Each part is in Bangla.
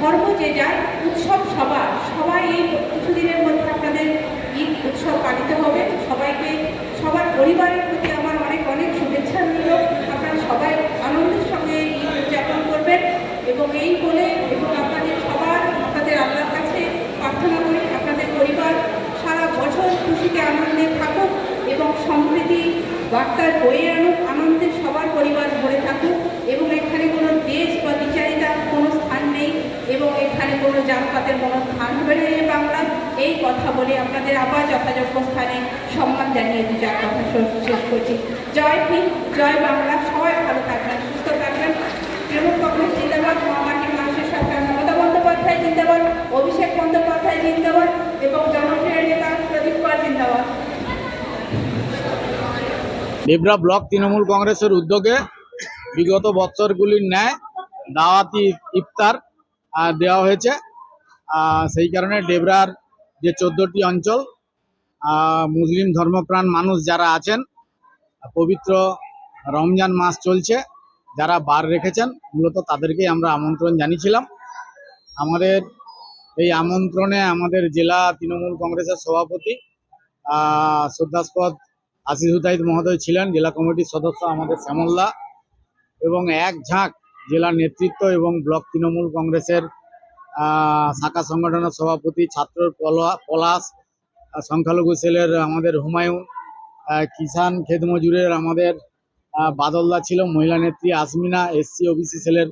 ধর্ম যে যায় উৎসব সবার, সবাই এই কিছুদিনের মধ্যে আপনাদের ঈদ উৎসব পালিত হবে। সবাইকে, সবার পরিবারের প্রতি আমার অনেক অনেক শুভেচ্ছা রইল। আপনারা সবাই আনন্দের সঙ্গে ঈদ উদযাপন করবেন এবং এই বলে এবং আপনাদের সবার, আপনাদের আল্লাহর কাছে প্রার্থনা করি, আপনাদের পরিবার সারা বছর খুশিতে আনন্দে থাকুক এবং সম্প্রীতি বার্তার বয়ে আনুক আনন্দে সবার পরিবার ভরে থাকুক এবং এখানে কোনো দেশ বা বিচারিতার কোনো স্থান নেই এবং এখানে কোনো জাতপাতের কোনো স্থান এই বাংলা। এই কথা বলে আপনাদের আবার যথাযোগ্য স্থানে সম্মান জানিয়ে দু চার কথা শেষ করছি। জয় হিন্দ, জয় বাংলা। সবাই ভালো থাকবেন, সুস্থ থাকবেন। তৃণমূল কংগ্রেস জিন্দাবাদ মহামাটি মানুষের সরকার মমতা বন্দ্যোপাধ্যায় জিন্দাবাদ, অভিষেক বন্দ্যোপাধ্যায় জিন্দাবাদ এবং জনপ্রিয় নেতা প্রদীপ কুমার জিন্দাবাদ। ডেবরা ব্লক তৃণমূল কংগ্রেসের উদ্যোগে বিগত বছরগুলির ন্যায় দাওয়াতি ইফতার দেওয়া হয়েছে। সেই কারণে ডেবরার যে চোদ্দটি অঞ্চল মুসলিম ধর্মপ্রাণ মানুষ যারা আছেন, পবিত্র রমজান মাস চলছে, যারা বার রেখেছেন, মূলত তাদেরকেই আমরা আমন্ত্রণ জানিয়েছিলাম। আমাদের এই আমন্ত্রণে আমাদের জেলা তৃণমূল কংগ্রেসের সভাপতি শ্রদ্ধাস্পদ আশিস হুতাইদ মহোদয় ছিলেন, জেলা কমিটির সদস্য আমাদের শ্যামলদা এবং এক ঝাঁক জেলা নেতৃত্ব এবং ব্লক তৃণমূল কংগ্রেসের শাখা সংগঠনের সভাপতি ছাত্র পলা- পলাশ সংখ্যালঘু সেলের আমাদের হুমায়ুন কিষান খেত মজুরের আমাদের বাদলদা ছিল, মহিলা নেত্রী আসমিনা, এসসি, ওবিসি সেলের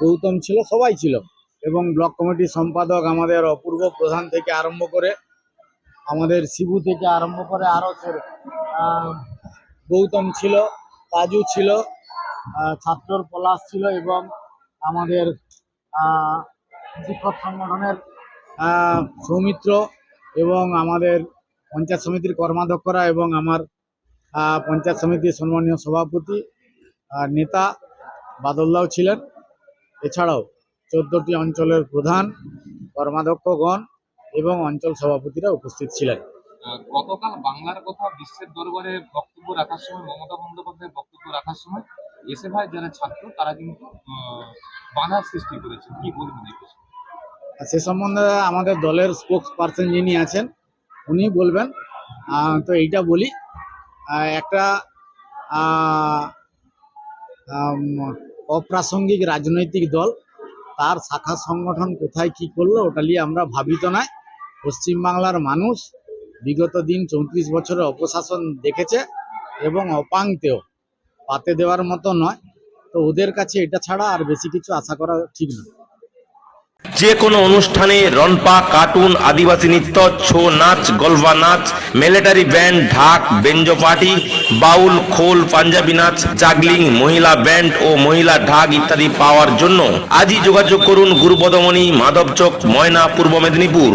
গৌতম ছিল, সবাই ছিল। এবং ব্লক কমিটির সম্পাদক আমাদের অপূর্ব প্রধান থেকে আরম্ভ করে, আমাদের শিবু থেকে আরম্ভ করে আরও গৌতম ছিল, কাজু ছিল ছাত্রর পলাশ ছিল এবং আমাদের শিক্ষক সংগঠনের সৌমিত্র এবং আমাদের পঞ্চায়েত সমিতির কর্মাধ্যক্ষরা এবং আমার পঞ্চায়েত সমিতির সম্মানীয় সভাপতি নেতা বাদলদাও ছিলেন। এছাড়াও চোদ্দটি অঞ্চলের প্রধান কর্মাধ্যক্ষগণ এবং অঞ্চল সভাপতিরা উপস্থিত ছিলেন। গতকাল বাংলার কথা বিশ্বের দরবারে বক্তব্য রাখার সময় মমতা বন্দ্যোপাধ্যায় বক্তব্য রাখার সময় এসে ভাই যারা ছাত্র, তারা কিন্তু বাধার সৃষ্টি করেছে। কি বলবেন সে সম্বন্ধে আমাদের দলের স্পোক্স পার্সন যিনি আছেন, উনি বলবেন। তো এইটা বলি। একটা অপ্রাসঙ্গিক রাজনৈতিক দল, তার শাখা সংগঠন কোথায় কি করল, ওটা নিয়ে আমরা ভাবিত নয়। পশ্চিমবাংলার মানুষ বিগত দিন চৌত্রিশ বছরের অপশাসন দেখেছে এবং অপাঙ্ক্তেও পাতে দেওয়ার মতো নয়। তো ওদের কাছে এটা ছাড়া আর বেশি কিছু আশা করা ঠিক নয় যে কোনো অনুষ্ঠানে রনপা কার্টুন, আদিবাসী নৃত্য, ছৌ নাচ গলবা নাচ, মিলিটারি ব্যান্ড, ঢাক, বেঞ্জো পার্টি, বাউল, খোল, পাঞ্জাবি নাচ, জাগলিং, মহিলা ব্যান্ড ও মহিলা ঢাক ইত্যাদি পাওয়ার জন্য আজই যোগাযোগ করুন গুরুপদমণি, মাধবচক, ময়না, পূর্ব মেদিনীপুর।